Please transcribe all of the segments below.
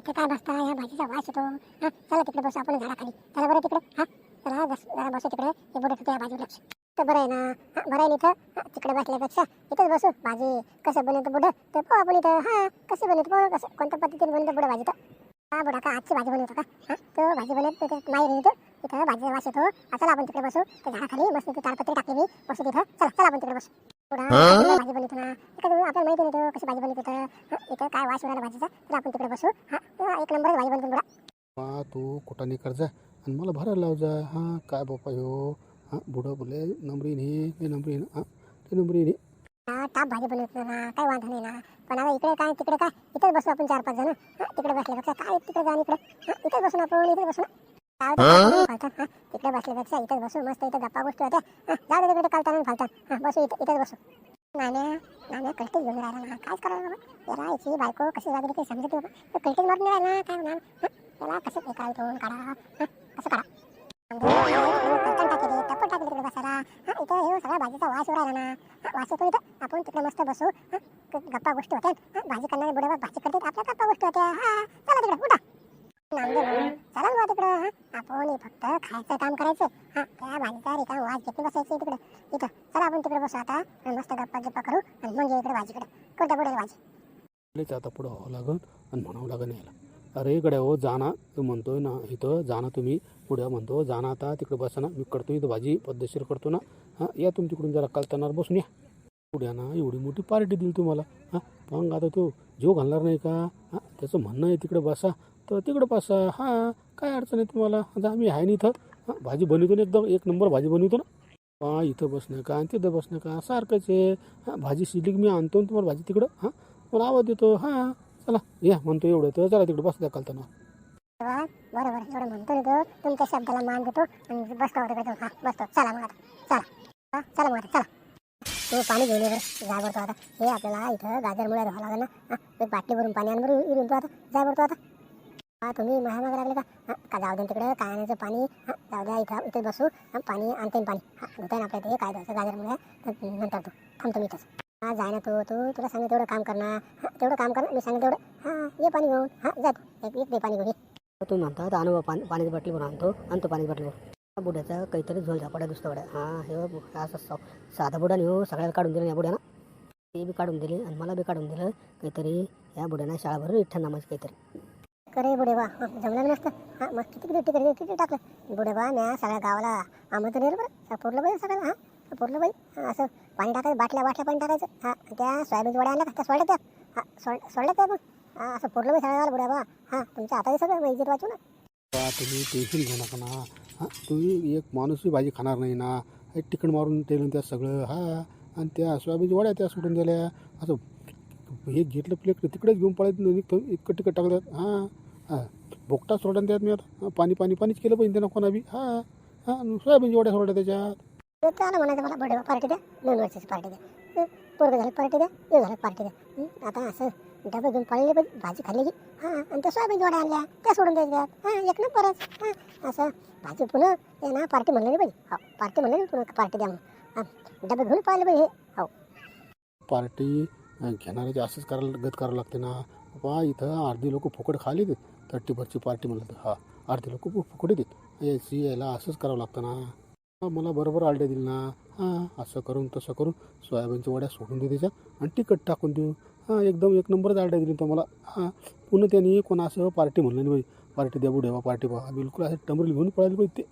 इथे काय बसता? या भाजीचा वास येतो. हा चला तिकडे बसू आपण झाडाखाली. चला बरं तिकडे. हा चला बस जरा बसू तिकडे. हे बुडत होते या भाजीवर लक्ष तर बरं आहे ना. हा, बरं आहे ना इथं. तिकडे बसल्यापेक्षा इथंच बसू. भाजी कसं बनवतं बुडं. तर पाहू आपण इथं. हा कसं बनवतं पाहू. कसं कोणत्या पद्धतीने बनवतं बुडं भाजी तर. हा बुडा का? आजची भाजी बनवतो का? हा तो भाजी बनवत तिथे माहीर येतो. इथं भाजीचा वास येतो. चला आपण तिकडे बसू. त्या झाडाखाली मस्त तिथे ताडपत्री टाकली मी बसू तिथं. चला चला आपण तिकडे बसू. बुडा भाजी बनवतो ना. एखादं आपल्याला माहिती नाही तो कशी भाजी बनवत हा, इथं काय वास उडाला भाजीचा? तर आपण तिकडे बसू. हा हा, एक नंबर भाजी तू कोटाने कर जा. आणि मला भरायला लाव जा. हां काय बापा ह्यो? हां बुडं बोले नंबरी नाही हे नंबरी ना हां ते नंबरी नाही हा, टाप भाजी बनवतो ना काय वांधा नाही ना. पण आता इकडे काय तिकडे काय? इथेच बसू आपण चार पाच जण. हा, तिकडे बसल्यापेक्षा काय तिकडे जाऊन इकडे? हा, इथेच बसून आपण इथेच बसू काय काय तिकडे बसल्यापेक्षा इथेच बसू. मस्त इथं गप्पा गोष्टी होत्या. जाऊ दे तिकडे कालताना फालतात हा बसू इथे इथेच बसू. नाण्या नाण्या कळतेच घेऊन राहिला ना कायच करावं बाबा? याला याची बायको कशी वागली काही समजते बाबा. तो कळतेच मारून राहिला काय म्हणा हा, त्याला कसं हे करायला तोंड काढा कसं करा कळतण टाकले टप्पा टाकले तिकडे बसायला. हा इथं हे सगळ्या भाजीचा वास राहिला ना. वास येतो इथं. आपण तिकडे मस्त बसू. गप्पा गोष्टी होत्या. भाजी करणारे बुडे भाजी करतात आपल्या गप्पा गोष्टी होत्या. हा चला तिकडे उठा. नांदे भाऊ, चला बुवा तिकडं हा. आपण फक्त खायचं काम करायचं. हा त्या भाजीचा रिकाम वाज घेतली बसायची तिकडे. इथं. चला आपण तिकडे बसू आता. आणि मस्त गप्पा गिप्पा करू आणि मग इकडे भाजीकडे. कोणत्या पुढे भाजी? लयच आता पुढं व्हावं लागन आणि म्हणावं लागन याला. अरे इकडे हो जाना तू म्हणतोय ना इथं जाना तुम्ही. पुढे म्हणतो जाना आता तिकडे बसा ना. मी करतो इथं भाजी पद्धतशीर करतो ना. हां या तुम्ही तिकडून जरा कालतानार बसून या. पुढ्या ना एवढी मोठी पार्टी दिली तुम्हाला. हां मग आता तो जीव घालणार नाही का? हां त्याचं म्हणणं आहे तिकडे बसा. तर तिकडं पासा. हां काय अडचण आहे तुम्हाला? आता आम्ही आहे ना इथं. हां भाजी बनवतो ना एकदम. एक नंबर भाजी बनवतो ना. हां इथं बसणं का आणि तिथं बसणं का. सारखंच आहे. हां भाजी शिजली की मी आणतो ना तुम्हाला भाजी तिकडं. हां मला आवाज देतो. हां चला या म्हणतो एवढं. तर चला तिकडं बसल्या कालताना बरोबर एवढं म्हणतो ना तो. तुमच्या शब्दाला मान देतो आणि बसतो तिकडे हां बसतो. चला मग आता. चला. हा चला मग आता. चला. तू पाणी घेऊन ये बरं. जा आता. हे आपल्याला इथं गाजर मुळे धुवा लागेल ना. एक बाटली भरून पाणी आण बरं. इरून तो आता. जा बरं आता. हा तुम्ही महामाग लागले का? हा का जाऊ दे तिकडे काय आणायचं पाणी? हा जाऊ द्या इथं इथे बसू. हा पाणी आणते ना पाणी. हा धुता ना आपल्या इथे काय द्यायचं गाजर मुळे नंतर तू थांबतो मी इथंच. हा जाय ना तू तू तुला सांगितलं तेवढं काम करणार. हा तेवढं काम कर मी सांगितलं तेवढं. हा ये पाणी घेऊन. हा जा तू. एक एक दे पाणी घेऊन ये. म्हणतो म्हणतात आणू पाणी पाण्याची बाटली भरून आणतो आणतो पाण्याची बाटली भरून. बुड्याचा काहीतरी झोल झापडा दुसऱ्या बड्या हां हे बघ, असं सा- साधा बुडा हो सगळ्याला काढून दिलं या बुड्यानं. ते बी काढून दिली आणि मला बी काढून दिलं काहीतरी या बुड्यानं शाळा भरून विठ्ठल नामाचं काहीतरी. करे बुडे बा जमलं नसतं. हां मग किती किती तिकडे किती टाकलं? बुडे बा म्या सगळ्या गावाला आमंत्रण येईल बरं. पुरलं बाई सगळं हां पुरलं बाई. असं पाणी टाकायचं बाटल्या बाटल्या पाणी टाकायचं. हां त्या सोयाबीन वड्या आणल्या का? त्या सोडल्या त्या हां सोड सोडल्या त्या मग. हां असं पुरलं बाई सगळ्या बुड्या बा. हां तुमच्या हाताने सगळं मग इज्जत वाचू ना. बा तुम्ही टेन्शन घेऊ नका ना. हां तुम्ही एक माणूसही भाजी खाणार नाही ना. हे तिकड मारून तेलून त्या सगळं हां आणि त्या सोयाबीनच्या वड्या त्या सुटून दिल्या असं हे घेतलं प्लेट तिकडेच घेऊन पळायचं निघतो इतकं तिकट टाकल्यात हां हां. बोगटा सोडून त्यात मी आता. हां, पाणी पाणी पाणीच केलं पाहिजे त्यांना कोणा बी हां हां सोयाबीनच्या वड्या सोडल्या त्याच्यात. त्याला म्हणायचं मला पार्टी द्या. दोन वर्षाची पार्टी द्या. पोरगं झालं पार्टी द्या. हे झालं पार्टी द्या. हं, आता असं डबे घेऊन पळले पाहिजे भाजी खाल्ली की हां आणि त्या सोयाबीन वड्या आणल्या त्या सोडून द्यायच्या हां एक नंबरच हां असं भाजी पुन्हा ते ना पार्टी म्हणलं नाही पाहिजे. हो पार्टी म्हणलं नाही पुन्हा पार्टी द्या म्हणून. हां डबे घेऊन पाहिले पाहिजे हो. पार्टी घेणाऱ्याचे असंच करायला गत करावं लागते ना. बा इथं अर्धी लोक फुकट खाली देत. थर्टी पार्टी म्हणलं तर. हा अर्धी लोक फुकट देत. याची याला असंच करावं लागतं ना. मला बरोबर आयडिया दिली ना. हां असं करून तसं करून सोयाबीनच्या वड्या सोडून देऊ त्याच्या आणि तिखट टाकून देऊ. हां एकदम एक नंबरच आयडिया दिली तर मला. हां पुन्हा त्यांनी कोणा असं पार्टी म्हणलं नाही पाहिजे पार्टी द्या बुड्या बा पार्टी बा. बिलकुल असं टमरी घेऊन पळायला पाहिजे ते.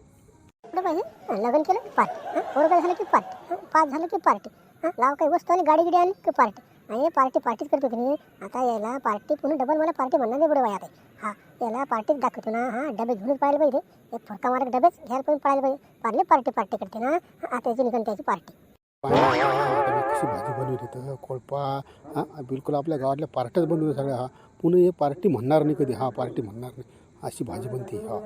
पाहिजे लग्न केलं पार्टी. झालं की पार्टी. पाच झालं की पार्टी. लाव काही वस्तू आणि गाडी गिडी आली की पार्टी. आणि पार्टी पार्टीच करतो की नाही आता याला पार्टी पुन्हा डबल मला पार्टी म्हणणार नाही बाई आता. हां याला पार्टीच दाखवतो ना हां डबे घेऊनच पाहायला पाहिजे. एक फडका मारक डबेच घ्यायला पण पाहायला पाहिजे. पार्ले पार्टी पार्टी करते ना आता याची निघून त्याची पार्टी कशी भाजी बनवली तर कोळपा हां बिलकुल आपल्या गावातल्या पार्ट्याच बनवल्या सगळ्या हा. पुन्हा हे पार्टी म्हणणार नाही कधी हा पार्टी म्हणणार नाही. अशी भाजी बनते हा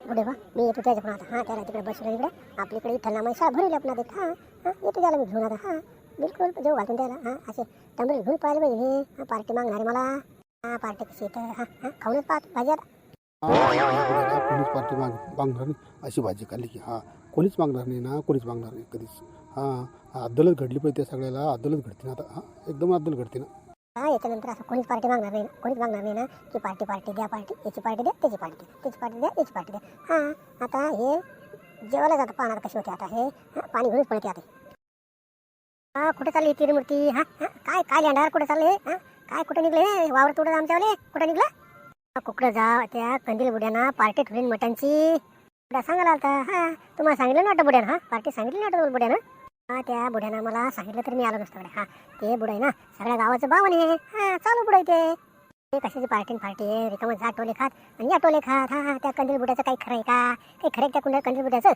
बुडे बा मी येतो त्याच्याकडून आता. हां त्याला तिकडे बसलो इकडे. आपल्याकडे इथं नामा शाळा भरेल आपण आता हां हां येतो त्याला मी घेऊन आता हां. बिलकुल जेव घालून त्याला हां असे टंबरे घेऊन पाहायला पाहिजे हे. हां पार्टी मागणारे मला. हां पार्टी कशी येतं हां हां खाऊनच पाहतो. भाजी आता. कोणीच पार्टी माग मागणार नाही. अशी भाजी खाल्ली की हा कोणीच मागणार नाही ना कोणीच मागणार नाही कधीच. हां अद्दलच घडली पाहिजे त्या सगळ्याला. अद्दलच घडते ना आता. हां एकदम अद्दल घडते ना. हा त्याच्यानंतर असं कोणीच पार्टी मागणार नाही ना. कोणीच मागणार नाही ना की पार्टी पार्टी द्या पार्टी. याची पार्टी द्या त्याची पार्टी द्या. त्याची पार्टी द्या याची पार्टी द्या. हां आता हे जेवायला जातं पाहणार कशी होते आता हे. पाणी घेऊनच पळते आता हा कुठे चालली ती मूर्ती? हा काय काय लेंडार कुठे चालले? हा काय कुठे निघले? हे? वावर तुडत आमच्यावाले. कुठे निघला? कुकडं जा त्या कंदील बुड्याना पार्टी ठेवली मटणची बुड्या सांगायला आता? हा तुम्हाला सांगितलं ना वाटतं बुड्यानं हा? पार्टी सांगितली ना वाटतं बुड्यानं? हा त्या बुड्यानं मला सांगितलं तर मी आलो नसतो हा ते बुडाय ना सगळ्या गावाचं बावन आहे. हा चालू बुडाय ते. ते कशाची पार्टी न पार्टी आहे? रिकामत आटोले टोले खात आणि आटोले टोले खात. हा त्या कंदील बुड्याचं काही खरं आहे का? काही खरं आहे त्या कुंड कंदील बुड्याचं?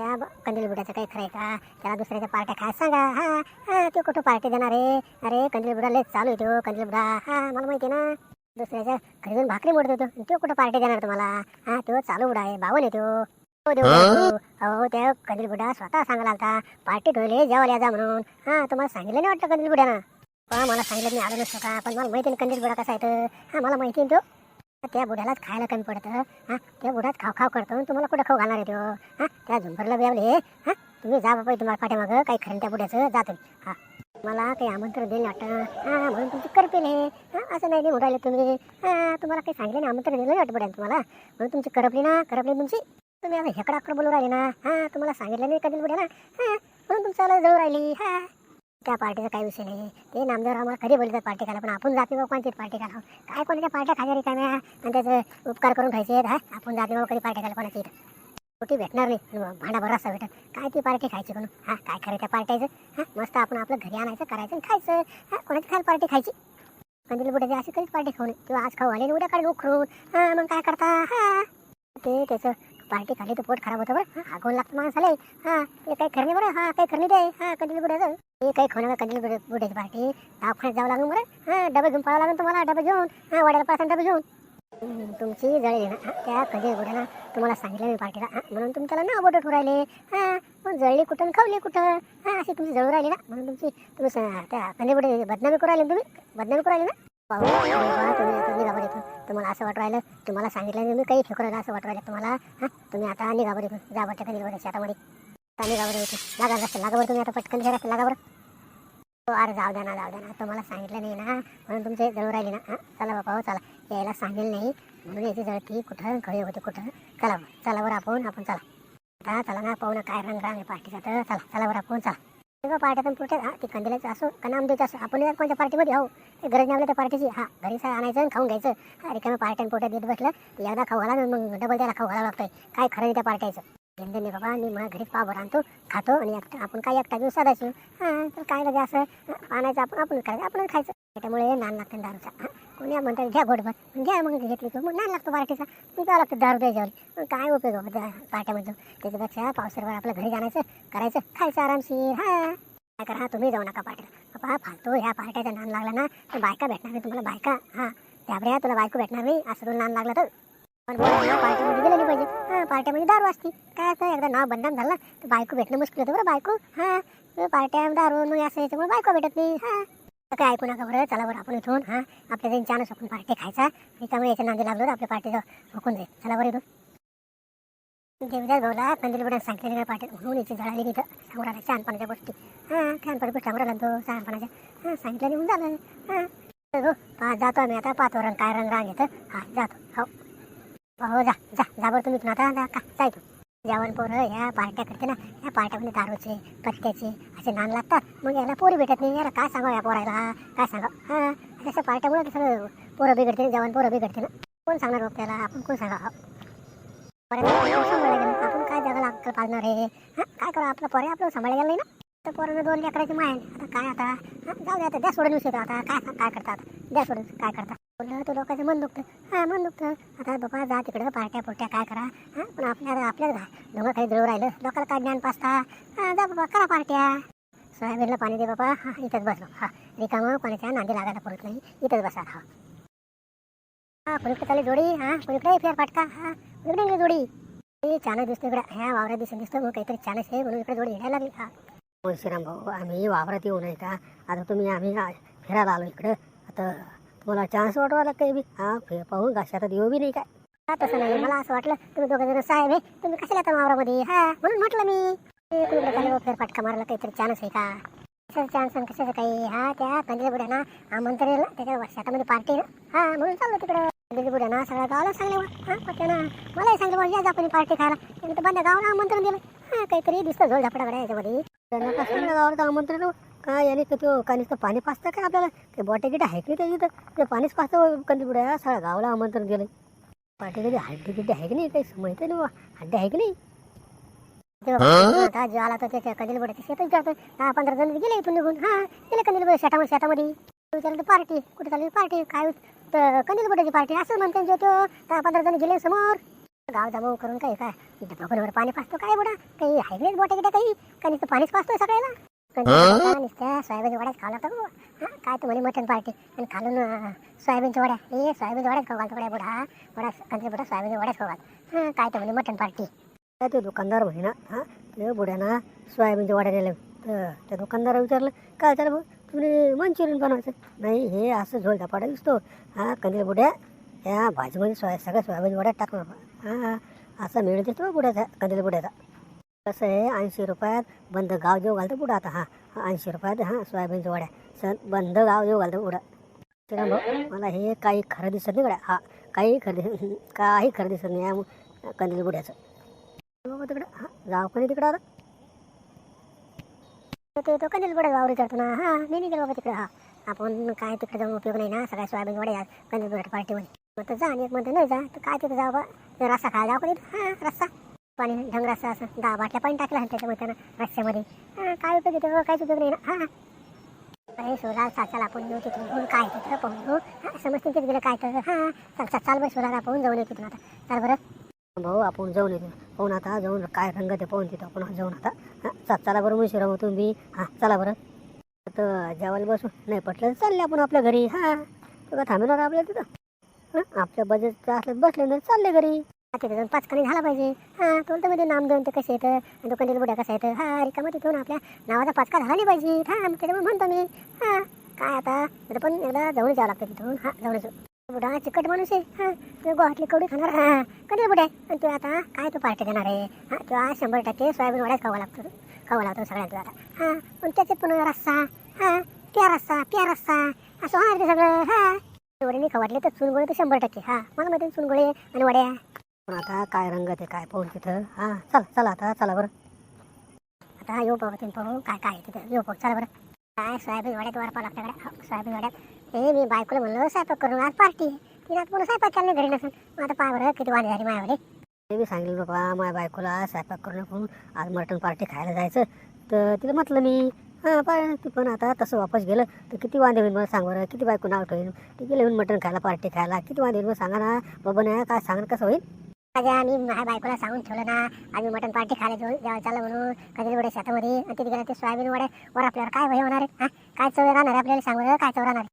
त्या कंदील बुड्याचं काही खरं आहे का? त्याला दुसऱ्याच्या पार्ट्या खायला सांगा? हा हा ते कुठं पार्टी देणार आहे? अरे कंदील बुडा लय चालू आहे तो कंदील बुडा हा मला माहिती ना दुसऱ्याच्या घरी जाऊन भाकरी मोडत आणि तो कुठं पार्टी देणार तुम्हाला? हा तो चालू बुडा आहे बावन आहे तो. हो हो? त्या कंदील बुडा स्वतः सांगायला आलता पार्टी ठेवले जेवायला जा म्हणून. हा तुम्हाला सांगितलं नाही वाटतं कंदील बुड्यानं मला सांगितलं मी आलो नसतो का? पण मला माहिती कंदील बुडा कसा आहे तर हा मला माहिती आहे तो. त्या बुढ्यालाच खायला कमी पडतं. हा त्या बुड्यात खाव खाव करतो तुम्हाला कुठं खाऊ घालणार आहे तो? हा त्या झुंबरला बेवले हा तुम्ही जा बाबा तुम्हाला पाठीमागं काही खरं त्या बुढ्याचं जा तुम्ही. हा. मला काही आमंत्रण दिलं वाटतं. हा म्हणून तुमची करपेल हे हा असं नाही नाही राहिले तुम्ही. हा तुम्हाला काही सांगितलं नाही आमंत्रण दिलं वाटतं बुड्यानं तुम्हाला. म्हणून तुमची करपली ना करपली तुमची. तुम्ही आता हेकडा अक्कर बोलू राहिले ना. हा तुम्हाला सांगितलं नाही कधी बुड्या ना हा म्हणून तुमच्याला जवळ राहिली. हा. त्या पार्टीचा काही विषय नाही ते नामदेव आम्हाला कधी बोलतात पार्टी खायला पण आपण जाती बाबा कोणतीच पार्टी खायला काय कोणाच्या पार्ट्या खायच्या रिकाम्या आणि त्याचे उपकार करून खायचे हा? आपण जाती बाबा कधी पार्टी खायला कोणाची इथं? कुठे भेटणार नाही. भांडा बरा भेटत. काय ती पार्टी खायची म्हणून? हा काय करायचं त्या पार्ट्याचं? हा मस्त आपण आपलं घरी आणायचं करायचं आणि खायचं. हा कोणाची खायला पार्टी खायची? कंदील बुड्याची अशी कधीच पार्टी खाऊ नये. किंवा आज खाऊ आले उद्या काढून उखरून. हा मग काय करता? हा. ते त्याचं पार्टी खाली तर पोट खराब होतं बरं. आगोल लागतं माणसाला हा ते काही खरं बरं. हा काही खरणी नाही हा कंदील बुड्याचं ते काही खाऊ कंटिन्यू कंदील पार्टी बुड्याची पार्टी. दवाखान्यात जावं लागेल बरं. हा डबे घेऊन पळावं लागेल तुम्हाला डबे घेऊन. हा वड्याला पासून डबे घेऊन. तुमची जळली ना. त्या कधी बुड्याला तुम्हाला सांगितलं मी पार्टीला. म्हणून तुम्ही त्याला ना बोटं राहिले. हा मग जळली कुठं आणि खावली कुठं? हा अशी तुमची जळू राहिली ना. म्हणून तुमची तुम्ही त्या कधी बदनामी करू राहिले तुम्ही? बदनामी करू राहिले ना? पाहू वा, तुम्ही आता निघा बरं इथून तुम्हाला असं वाटू राहिलं तुम्हाला सांगितलं नाही मी काही फेकू राहिलं असं वाटू राहिलं. तुम्हाला हा तुम्ही आता निघा बरं इथून. जा बरं त्या बुड्याच्या शेतामध्ये. आता निघा बरं इथून. लागा रस्ता लागा बरं तुम्ही आता पटकन घ्या रस्ता लागा बरं. हो अरे जाऊ द्या ना जाऊ द्या ना. तुम्हाला सांगितलं नाही ना म्हणून तुमचे जवळ राहिली ना. हां चला बाबा हो चला. यायला सांगेल नाही म्हणून याची जळती कुठं खळी होते कुठं. चला चला बरं आपण आपण चला. आता चला ना पाहू ना काय रंग रांग पार्टीचा. तर चला चला बरं आपण चला. तेव्हा पार्ट्यातून पुढे हा ती कंदिलाचं असो का नामदेवचं असो आपण यात कोणत्या पार्टीमध्ये हो ते गरज नाही आपल्या त्या पार्टीची. हा घरी सा आणायचं आणि खाऊन घ्यायचं. हा रिकाम्या पार्ट्यान पोटात देत बसलं की एकदा खाऊ घाला मग डबल त्याला खाऊ घालावं लागतंय. काय खरं नाही त्या पार्ट्याचं. घेऊन नाही बाबा मी मला घरीच पाव आणतो खातो आणि एकटा आपण काय एकटा दिवस साधायचो हां तर काय लगे असं आणायचं आपण आपण करायचं आपण खायचं. त्याच्यामुळे नान लागतं दारूचा. हां कोणी म्हणतात घ्या गोडभर घ्या मग घेतली की मग नाही लागतो पार्टीचा मग जावं लागतं दारू द्यायच्यावर मग काय उपयोग आहे त्या पार्ट्यामधून त्याच्यापेक्षा पावसाळ्यावर आपलं घरी जाण्याचं करायचं खायचं आरामशीर. हा. काय करा तुम्ही जाऊ नका पार्टीला बाबा फालतू ह्या पार्ट्याचा नान लागला ना तर बायका भेटणार नाही तुम्हाला बायका. हां त्याबऱ्या तुला बायको भेटणार नाही असं तुला नान लागला तर. पण पार्टीमध्ये गेलं नाही पाहिजे. हां पार्ट्यामध्ये दारू असते. काय असतं एकदा नाव बदनाम झालं तर बायको भेटणं मुश्किल होतं बरं बायको. हां पार्ट्या दारू मग असं याच्यामुळे बायको भेटत नाही. हां. काय ऐकू नका बरं. चला बरं आपण इथून हां आपल्या त्यांनी छान आपण पार्टी खायचा. आणि त्यामुळे याच्या नांदी लागलो तर आपल्या पार्टीचं हुकून जाईल. चला बरं इथून. देवदास भाऊला कंदील बुड्यानं सांगितलं नाही पार्टीत म्हणून याची जळाली तिथं सांगू राहिला शहाणपणाच्या गोष्टी. हां शहाणपणा गोष्टी सांगू राहिला तो शहाणपणाच्या. हां सांगितलं नाही म्हणून झालं. हां. हो जातो आम्ही आता. पाहतो रंग काय रंग रांग येतं. हां जातो. हो. हो जा जा जा बरं तुम्ही इथून आता. जा का जायतो जेवण पोरं ह्या पार्ट्या करते ना. ह्या पार्ट्यामध्ये दारूचे पत्त्याचे असे नान लागतात. मग याला पोरी भेटत नाही. याला काय सांगा या पोरायला काय सांगा हां तसं पार्ट्यामुळे सगळं पोरं बिघडते जेवण पोरं बिघडते ना. कोण सांगणार बाबा त्याला? आपण कोण सांगा आपण आपण काय जगाला अक्कल पाळणार आहे? हां काय करू? आपलं पोरे आपलं सांभाळायला नाही ना? तर पोरानं दोन लेकराची माय आता काय आता? हां जाऊ दे आता. द्या सोडून विषय आता. काय काय करतात? द्या सोडून. काय करतात? बोललं तर लोकांचं मन दुखतं. हां मन दुखतं. आता बाबा जा तिकडं पार्ट्या पुरट्या काय करा. हां पण आपल्या आपल्या डोंगर काही जवळ राहिलं. लोकांना काय ज्ञान पाचता? हां जा बाबा करा पार्ट्या. सोयाबीनला पाणी दे बाबा. हां इथंच बसलो. हां रिकामं कोणाच्या नांदी लागायला पुरत नाही. इथंच बसा. हा. हां कुणीकडे चालली जोडी? हां कुणीकडे? फेर पाटका हां कुणीकडे जोडी? ते चानक दिसतो इकडे. ह्या वावरात दिसत दिसतो. मग काहीतरी चानक आहे म्हणून इकडे जोडी घ्यायला लागली. हा. हो श्रीराम भाऊ आम्ही वावरात येऊ नये का? आता तुम्ही आम्ही फिरायला आलो इकडं. आता तुम्हाला चान्स वाटवायला काही बी? हा फे पाहून घाशात येऊ बी नाही काय? हा तसं नाही मला असं वाटलं तुम्ही दोघं जण साहेब आहे तुम्ही कशाला आता वावरामध्ये? हा म्हणून म्हटलं मी. ते कुणीकडे चालले हो, फेरफाटका मारायला काहीतरी चान्स आहे का? कशाचा चान्स आणि कशाचं काही? हा त्या कंदील बुड्याना आमंत्रण त्याच्या शेतामध्ये पार्टी ना? हा म्हणून चाललो तिकडं. कंदील बुड्याना सगळ्या गावाला सांगले हो. हा. पत्त्यानं मलाही सांगलं बा हो, या आपण पार्टी खायला. त्यांनी बंद गावाला आमंत्रण दिलं. हा काहीतरी दिसतं झोल झापडाकडे याच्यामध्ये गावाला आमंत्रण काय याने का तो का नुसतं पाणी पाचतं काय आपल्याला? ते बॉटे गिटे आहे की त्याची तर ते पाणीच पाचतं कंदी बुड्या. सगळ्या गावाला आमंत्रण दिलं पाटे कधी हड्डी गिड्डी आहे की नाही काही माहिती नाही बा हड्डी आहे की नाही? आता जो आला तर त्याच्या बुड्याच्या शेतात विचारतो दहा पंधरा जण गेले इथून निघून. हा गेले कंदील बुड्या शेतामध्ये शेतामध्ये. विचारलं पार्टी? कुठे चालली पार्टी? काय तर कंदील बुड्याची पार्टी असं म्हणते जो तो दहा पंधरा जण गेले समोर. गाव जमाव करून काय काय? डबलवर पाणी पाचतो काय बुडा? काही हायवेज बोटे गिटे काही? का नुसतं पाणीच पाचतोय सगळ्याला. नुसत्या सोयाबीन वड्याच खावं लागतं. हा, काय तर म्हणे मटन पार्टी. आणि खालून सोयाबीनच्या वड्या. हे सोयाबीनच्या वड्याच खाऊ घालतो गड्या बुडा वडा कंदील बुडा सोयाबीनच्या वड्याच खाऊ घाल. हा काय तर म्हणे मटन पार्टी. काय ते दुकानदार म्हणे ना? हां ते बुड्याना सोयाबीनच्या वाड्या तर त्या दुकानदारा विचारलं काय त्याला भाऊ? तुम्ही मंचुरियन बनवायचं? नाही हे असं झोल झपाटा दिसतो. हां कंदील बुड्या या भाजीमध्ये सोया सगळ्या सोयाबीन वड्यात टाकणार हां असा मिळून देतो बुड्याचा कंदील बुड्याचा कसं आहे ऐंशी रुपयात बंद गाव जेव घालतो पुढं आता हां ऐंशी रुपयात हां सोयाबीनच्या वड्या. सर बंद गाव जेव घालतो पुढं. भाऊ मला हे काही खरं दिसत नाही गड्या हा काही खरं काही खरं दिसत नाही या कंदील बुड्याचं बाबा तिकडं. हा जाऊ पण तिकडं आता? ते तो कंदील बुडा वावरी करतो ना. हा मी नाही गेलो बाबा तिकडे. हा आपण काय तिकडे जाऊन उपयोग नाही ना. सगळ्या सोयाबीन वड्या कंदील बुडाच्या पार्टीमध्ये मग तर जा आणि एक म्हणते नाही जा तर काय तिथे जाऊ बा रस्सा खायला जाऊ कधी हा रस्सा. पाणी ढंग रस्सा असं दहा बाटल्या पाणी टाकलं असेल त्याच्यामध्ये त्यानं रस्त्यामध्ये काय उपयोग येतो काहीच उपयोग नाही ना. हा अरे सोलार चाल आपण येऊ तिथून घेऊन काय तिथं पाहू हा समजते तिथे गेलं काय तर. हा चल चाल चाल बाई सोलार पाहून जाऊन येऊ तिथून आता. चाल बरं. भाऊ आपण जाऊन येतो पाहून आता जाऊन काय रंग ते पाहून तिथं आपण जाऊन आता. हां चला बरं मुशिरा मग तुम्ही. हां चला बरं. तर जेवायला बसू नाही पटलं तर चालले आपण आपल्या घरी. हां तुला थांबेल आपल्या तिथं. हां आपल्या बजेटचं असलं बसले नाही चालले घरी. हा, जाऊन पाच कणी झाला पाहिजे. हा तो मध्ये नाम देऊन ते कसे येतं? आणि बुड्या कसा येतं? हा रिकामा तिथून आपल्या नावाचा पाचका झाला नाही पाहिजे. हा त्याच्यामुळे म्हणतो मी. हा काय आता? पण एकदा जाऊन जावं लागतं तिथून. हा जाऊन बुडा चिकट माणूस आहे. हा तू गोहातली कवडी खाणार. हा कधी बुड्या? आणि तू आता काय तू पार्टी देणार आहे? हा तो आज शंभर टक्के सोयाबीन वड्याच खावा लागतो. खावा लागतो सगळ्यांना आता. हा पण त्याच्यात पुन्हा रस्सा. हा प्या रस्सा प्या रस्सा. असं होणार ते सगळं. हा. वडे खवाटले तर चुनगोळे तर शंभर टक्के. हा मला माहिती चुनगोळे आणि वड्या. पण आता काय रंग ते काय पाहून तिथं? हां चला चला आता चला बरं. आता येऊ पाहू तुम्ही पाहू काय काय आहे तिथं? येऊ पाहू चला बरं. काय सोयाबीन वड्यात वारपा आपल्याकडे. हो, सोयाबीन वड्यात हे मी बायकोला म्हणलं स्वयंपाक करून आज पार्टी तिला पुन्हा स्वयंपाक केला घरी नसून? मग आता पाय बरं किती वाढ झाली माझ्यावर ते मी सांगितलं बाबा माझ्या बायकोला स्वयंपाक करून नको. आज मटण पार्टी खायला जायचं. तर तिला म्हटलं मी हां पण ती पण आता तसं वापस गेलं. तर किती वांदे होईल मला सांग बरं? किती बायको नाव ठेवेल? ती गेलं मटण खायला पार्टी खायला. किती वांदे होईल मग सांगा ना? बाबा नाही काय सांगा ना कसं होईल? माझ्या मी माझ्या बायकोला सांगून ठेवलं ना आम्ही मटण पार्टी खायला जाऊ जेव्हा चाललं म्हणून कधी वडे शेतामध्ये. आणि तिथे गेलं ते सोयाबीन वडे. वर आपल्यावर काय भय होणार आहे? काय चव राहणार आहे आपल्याला सांग काय चव राहणार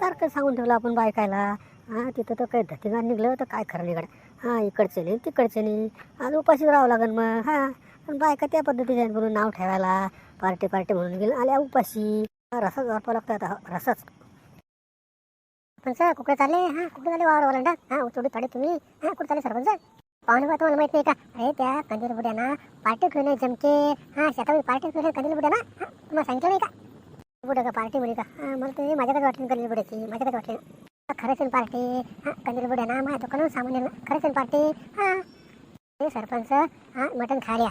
सारखं सांगून ठेवलं. आपण बायकायला. हां तिथं तर काही धतिंगार निघलं तर काय खरं निघालं? हां इकडचे नाही तिकडचे नाही. आज उपाशीच राहावं लागेल मग. हां पण बायका त्या पद्धतीचे म्हणून नाव ठेवायला पार्टी पार्टी म्हणून गेलं. आल्या उपाशी रसाच वापरावा लागतो. आता रसाच पण सर कुठे चालले? हा कुठे चालले वावर ओलांडा? हा उचडू थोडे तुम्ही. हा कुठे चालले सरपंच? पाहुणे बा तुम्हाला माहीत नाही का? अरे त्या कंदील बुड्याना पार्टी घेऊन ये जमके. हा शेतामध्ये पार्टी घेऊन ये कंदील बुड्याना. हा तुम्हाला सांगितलं नाही का? बुड्या का पार्टी म्हणे का? हा मला ते माझ्याकडे वाटली कंदील बुड्याची माझ्याकडे वाटली. खरंच पार्टी. हा कंदील बुड्याना माझ्या दुकानावर सामान येईल खरंच पार्टी. हा. हे सरपंच हा मटण खाल्या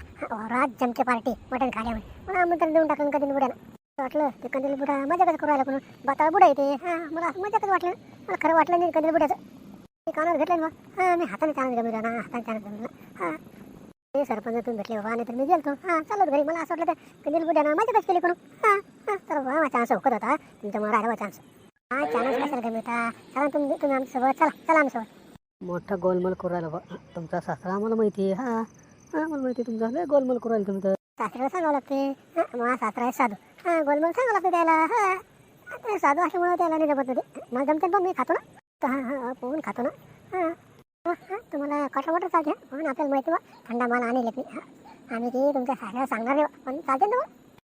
रात जमके पार्टी मटण खाल्या म्हणून. आमंत्रण देऊन टाकलं कंदील बुड्याना. वाटलं ते कंदील बुडा माझ्याकडे करू राहिला कोण बाताळ बुडा येते हा मला असं माझ्याकडे वाटलं. मला खरं वाटलं नाही कंदील बुड्याचं. ते कानावर घेतलं ना मग. हा मी हाताने चालत जमिला ना हाताने चालत जमिला. हा. ते सरपंच तुम्ही भेटले बाबा नाही तर मी गेलतो. हा चालत घरी. मला असं वाटलं तर कंदील बुड्यानं माझ्याकडेच केली कोण हा हा. तर बाबा चान्स हुकत होता तुमच्यामुळे राहिला चान्स हा चान्स कशाला कमी होता चला तुम्ही तुम्ही आमच्यासोबत चला चला आमच्यासोबत मोठा गोलमल करू राहिला बा. तुमचा सासरा आम्हाला माहिती आहे. हां हां मला माहिती आहे तुमचा. लय गोलमल करू राहिला तुम्ही तर. सासऱ्याला सांगावं लागते हा मला सासरा आहे साधू. हा गोलमोल सांगावं लागते त्याला. हा. ते साधू असल्यामुळे त्याला नाही जमत होते मला जमते पण मी खातो ना. तर हा हा पोहून खातो ना. हा. हां तुम्हाला कटर वॉटर चालते पण आपल्याला माहिती बा थंडा माल आणि लेखी हा. आम्ही की तुमच्या साऱ्या सांगणार नाही पण चालते ना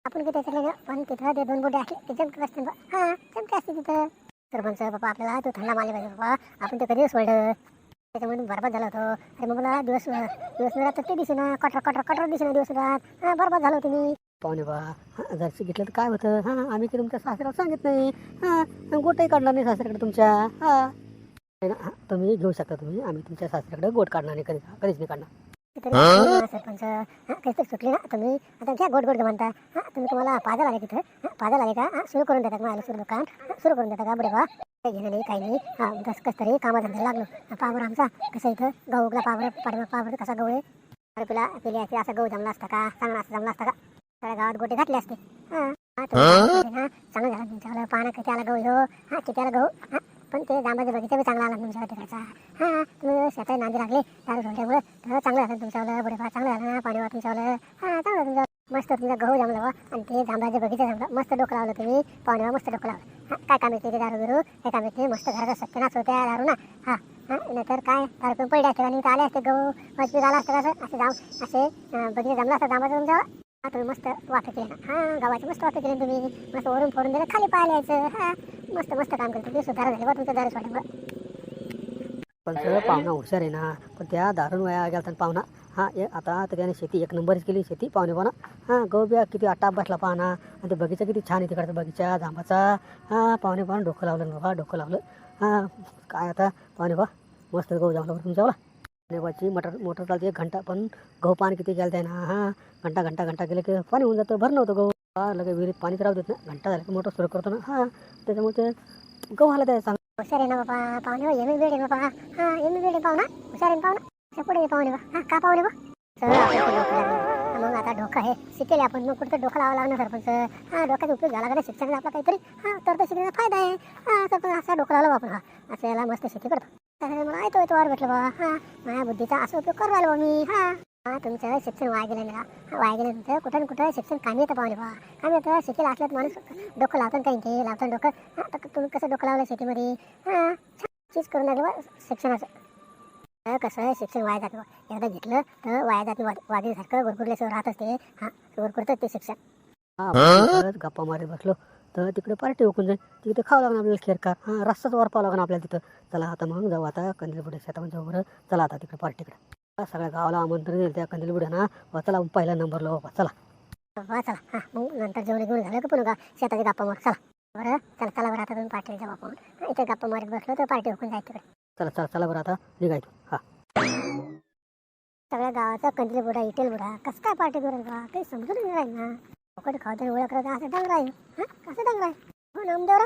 आपण की त्याच्यातले पण तिथं ते दोन बोटे असले ते असते बा. हा जमते असते तिथं. सरपंच बाबा आपल्याला तो थंडा माल पाहिजे बाबा. आपण ते कधी सोडलं त्याच्यामुळे बरबाद झाला होतो. अरे मग मला दिवस दिवस रात ते दिसेना कटर कटर कटर दिसेना दिवस रात. हा बरबाद झालो तुम्ही पाहुणे बा. हां घेतलं तर काय होतं? हां आम्ही की तुमच्या सासऱ्याला सांगित नाही. हां गोटही काढणार नाही सासऱ्याकडे तुमच्या. हां. हां तुम्ही घेऊ शकता तुम्ही. आम्ही तुमच्या सासऱ्याकडे गोट काढणार नाही कधी कधीच नाही काढणार. सरपंच. काहीतरी सुटली ना? तुम्ही आता घ्या गोड गोड म्हणता हा तुम्ही तुम्हाला पाजल आले तिथं. हा, पाजल आले का? सुरू करून देतात मला सुरू दुकान? सुरू करून देता का? बरे बा. काही घेणं नाही काही नाही. हा कस कस तरी कामाधंदा लागलो. पावर आमचा. कसं इथं? गहू पावर पाडवा पावर कसा गहू आहे? अरे पिला पिली असे असा गहू जमला असता का? चांगला असता जमला असता का? सगळ्या गावात गोटे घातले असते. हा हा, चांगलं झालं. तुमच्याकडे पानं किती आला गहू ह्यो हा किती आला गहू? हा पण ते जांबाचा बगीचा बी चांगला आला तुमच्या तिकडचा. हा तुम्ही शेतात नांदी लागले दारू सोडल्यामुळे तर चांगलं झालं तुमच्यावालं बडे बा चांगलं झालं ना पाणी वा तुमच्यावालं हा चांगलं तुमचं मस्त तुमचा गहू जमलं बा आणि ते जांभळाचे बगीचा जमलं. मस्त डोकं लावलं तुम्ही पाणी मस्त डोकं लावलं. हा काय काम येते ते दारू बिरू? काय काम येते मस्त घराचा सत्यानाश होत्या दारू ना हा हा नाहीतर काय? दारू पिऊन पडले असते आणि आले असते गहू. मस्त झाला असतं कसं असे? जाम असे बगीचा जमला असता जांबाचा तुमच्यावर? तुम्ही मस्त वाटत केलं. हा गावाची मस्त वाटत केली तुम्ही. मस्त वरून फोडून दिलं खाली पाहायचं. हा मस्त मस्त काम केलं तुम्ही सुधार झाले बा तुमच्या दारू सोडल्यामुळे पण सर पाहुणा हुशार आहे ना. पण त्या दारून वया गेला पाहुणा. हां ए आता तर त्याने शेती एक नंबरच केली शेती पाहुणे पाहुणा. हां गहू बिया किती आटाप बसला पाहना आणि ते बगीचा किती छान आहे तिकडचा बगीचा जांबाचा. हां पाहुणे पाहुणे डोकं लावलं बाबा डोकं लावलं. हां काय आता? पाहुणे बा मस्त गहू जमला बरं तुमच्यावाला मटर मोटर चालते. एक घंटा पण गहू पाणी किती गेलं ना हां घंटा घंटा घंटा गेलं की पाणी होऊन जातं. भरणं होतं गहू. हा लगे विहिरीत पाणी राहू देत ना घंटा झाला की मोटर सुरू करतो ना. हां त्याच्यामुळे ते गहू आला द्यायचा हुशार आहे ना बाबा. पाहुणे हो एम बेड आहे बाबा. हा एम बेड आहे पाहुणा? हुशार आहे ना पाहुणा? अशा पुढे पाहुणे बा. हा का पाहुणे बा? सर मग आता डोकं आहे. शिकेल आपण. मग कुठं डोकं लावा लागणार सरपंच. हा डोक्याचा उपयोग झाला का नाही शिक्षणाचा आपला काहीतरी? हा तर शिकण्याचा फायदा आहे. हा सरपंच असा डोकं लावला आपण. हा असं याला मस्त शेती करतो. त्याच्यामुळे मला येतो येतो वार भेटलं बा हा माझ्या बुद्धीचा असा उपयोग करू राहिलो मी हा. हा तुमचं शिक्षण वाया गेलं ना वाया गेलं तुमचं? कुठं ना कुठं शिक्षण कामी येतं पाहुणे बा कामी येतं? शिकेल असलं तर माणूस डोकं लावतो काही ते लावतो डोकं. हा तुम्ही कसं डोकं लावलं शेतीमध्ये? हा चीज करून लागलं बा शिक्षणाचं. तर कसं आहे? शिक्षण वाया जात एकदा घेतलं तर वाया जात वादीसारखं गुरगुरल्याशिवाय राहत असते हा गुरगुरतं ते शिक्षण. गप्पा मारे बसलो. तर तिकडे पार्टी ओकून जाईल. तिथे खावं लागणार आपल्याला खेरकार हां रस्ताच वर पाहावं लागणार आपल्याला तिथं. चला आता मग जाऊ आता कंदीलबुड्या शेतामध्ये वगैरे चला आता तिकडे पार्टीकडे हा, सगळ्या गावाला आमंत्रण देईल त्या कंदीलबुड्यांना. वा चला पहिला नंबर लो बाबा चला. वा चला. हा मग नंतर जेवढे घेऊन झालं का पुन्हा गा शेताची गप्पा मार. चला. बरं चला चला बरं आता तुम्ही पार्टीला जाऊ आपण हा, इथे गप्पा मारत बसलो तर पार्टी होऊन जायचं तिकडे. चला चला चला बरं आता. निघायचो हा. सगळ्या गावाचा कंदली बुडा इटेल बुडा कसं काय पार्टी करेल बा काही समजून नाही राहील ना. फकट खावताना ओळख करत असं डंग राहील हा? कसं डंग राहील हो नामदेवरा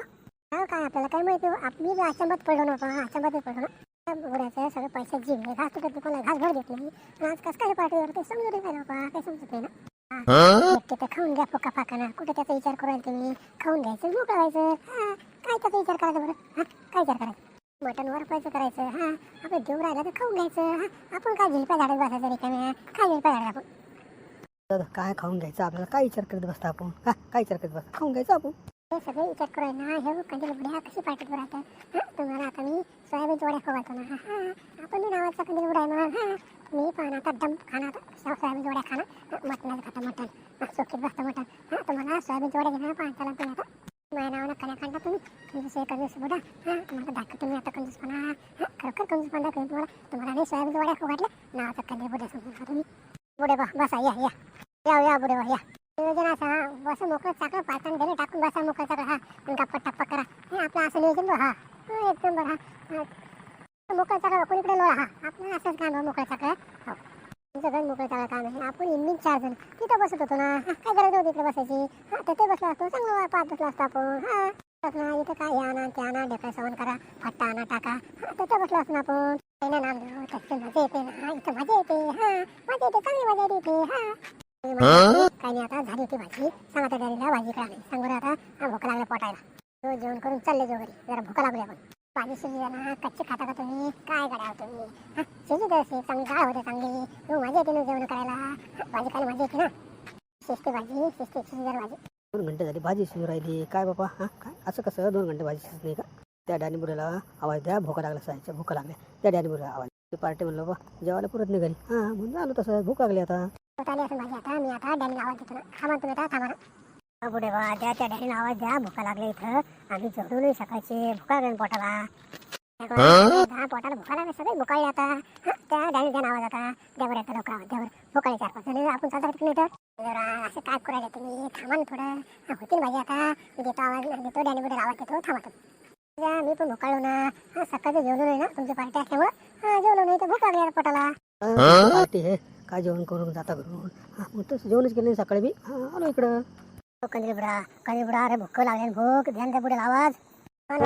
हा काय आपल्याला? काय माहिती हो? आप- मी बी अचंबात पडलो ना बा अचंबातच पडलो ना. त्या बुड्याचं सगळं पैशात जीव आहे घास तुटत कोणाला घास भर देत नाही. आणि आज कसं काय पार्टी करते समजून नाही राहिलं बा काही समजत नाही ना. हा, एकटे तर खाऊन घ्या फुका फाकाना. कुठे त्याचा विचार करायला तुम्ही? खाऊन घ्यायचं मोकळं व्हायचं. हा काय त्याचा विचार करायचा बरं? हा काय विचार करायचा? मटण वरपायचं करायचं हा. आपण जेवण राहिलं तर खाऊन घ्यायचं हा. आपण काय झिलप्या झाडात बसायचं रिकाम्या काय झिलप्या झाडात आपण? दादा काय खाऊन घ्यायचं? आपल्याला काय विचार करत बसता आपण? हा काय विचार करत बसता? खाऊन घ्यायचं आपण? हे सगळे विचार करायला ना हे कंदील बुड्या कशी पार्टीत राहतात हा तुम्हाला आता मी सोयाबीन जोड्या खोवायचो ना. हा आपण मी नावाचा कंदील बुडा आहे म्हणून हा मी पण आता दम खाना आता सोयाबीन जोड्या खाना मटणाचं खाता मटण. बसतं मटण. हा तुम्हाला सोयाबीन जोड्या घेणार पण चला तुम्ही आता. माझ्या नावानं कण्या तुम्ही. कंजूस कंजूस बुडा हा तुम्हाला दाखवतो मी आता कंजूसपणा हा खरोखर कंजूसपणा दाखवेन तुम्हाला. तुम्हाला नाही सोयाबीन जोड्या नावाचा कंदील बुड्या समजून तुम्ही. बुडे बा बसा या या. या या बुडे या. नियोजन असं हा बस मोकळं चाकलं पाचन घरी टाकून बसा मोकळं चाकलं हा. आणि गप्पा टप्पा करा. हे आपलं असं नियोजन बघ हा. एक नंबर हा. मोकळं चाकलं कोणीकडे लोळा हा. आपलं असंच काम बा मोकळं चाकलं हो. तुमचं घर मोकळं चाकलं काम आहे. आपण इंडियन चार जण. तिथं बसत होतो ना. काय गरज होती इकडे बसायची? हा तिथे बसला असतो चांगलं पाच बसला असतो आपण. हा. इथं काय या ना त्या ना ढेकळा सवन करा फट्टा आणा टाका. हा तिथे बसलो असतो ना आपण. ना नाम हो, देऊ मजा येते ना. हा इथं मजा येते. हा मजा येते चांगली मजा येते हा. काही नाही आता झाली होती भाजी. सांगा त्या डॅडीला भाजी काय नाही. सांगू आता हा भूक लागला पोटायला. तो जेवण करून चालले जो घरी. जरा भूक लागली आपण. भाजी शिजली ना कच्ची खाता का तुम्ही? काय करा हो तुम्ही? हा शिजू दे चांगली काय होते चांगली. तू मजा येते ना जेवण करायला? भाजी खायला मजा येते ना? शिजते भाजी शिजते शिजर भाजी. दोन घंटे झाली भाजी शिजू राहिली. काय बाबा हा काय? असं कसं दोन घंटे भाजी शिजत नाही का? त्या डॅनीबुऱ्याला आवाज द्या भूका लागला सायच्या भूका लागल्या. त्या डॅनीबुऱ्याला आवाज. ती पार्टी म्हणलं बा जेवायला पुरत नाही घरी. हां म्हणून आलो तसं भूक लागली आता. आली आता मी आता आवाज देतो ना. थांबा तुम्ही आता थांबा ना. पुढे बा द्या त्या डॅनीला आवाज द्या. भुका लागले इथं. आम्ही जेवलो नाही सकाळची. भुका लागली पोटाला. दहा पोटाला भुका लागले सगळे. भुकाळले आता. हा, त्या डॅनी द्या आवाज आता. द्या बरं आता लवकर आवाज भुकाळले चार पाच आपण चालतात किती तर जरा असं काय करायला तुम्ही? थांबा ना थोडं. होतील माझी आता. मी देतो आवाज देतो. डॅनी बुड्याला आवाज देतो. थांबा मी पण भोकाळलो ना. हा सकाळचं जेवलो नाही ना. तुमची पार्टी असल्यामुळं. हा जेवलो नाही तर भूक लागली पोटाला. पार्टी आहे काय जेवण करून जाता घरून? हा मग तसं जेवणच केलं नाही सकाळी मी. हा आलो इकडं. कंदरी बुडा कंदरी बुडा अरे भूक लागली भूक. ध्यान द्या बुड्याला आवाज. त्या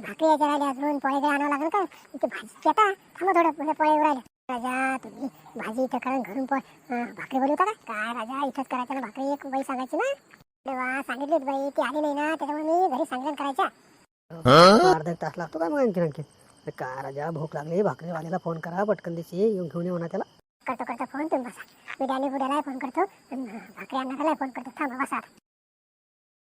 भाकरी यायच्या राहिल्या अजून. पोळे काही आणावं लागेल का इथे भाजी थांबा थोडं म्हणजे राजा तुम्ही भाजी इथं घरून भाकरी बोलवता का? काय राजा इथंच करायचं ना भाकरी. एक बाई सांगायची ना. देवा सांगितली होती बाई ती आली नाही ना. त्याच्यामुळे मी घरी सांगितलं करायच्या. अर्धा तास लागतो काय मग आणखीन आणखीन? का काय राजा भूक लागली भाकरीवाल्याला फोन करा पटकन दिशी येऊन घेऊन येऊ ना त्याला करतो करतो फोन तुम्ही बसा. मी डॅनी बुड्याला फोन करतो भाकरी आणणाऱ्याला फोन करतो. थांबा बसा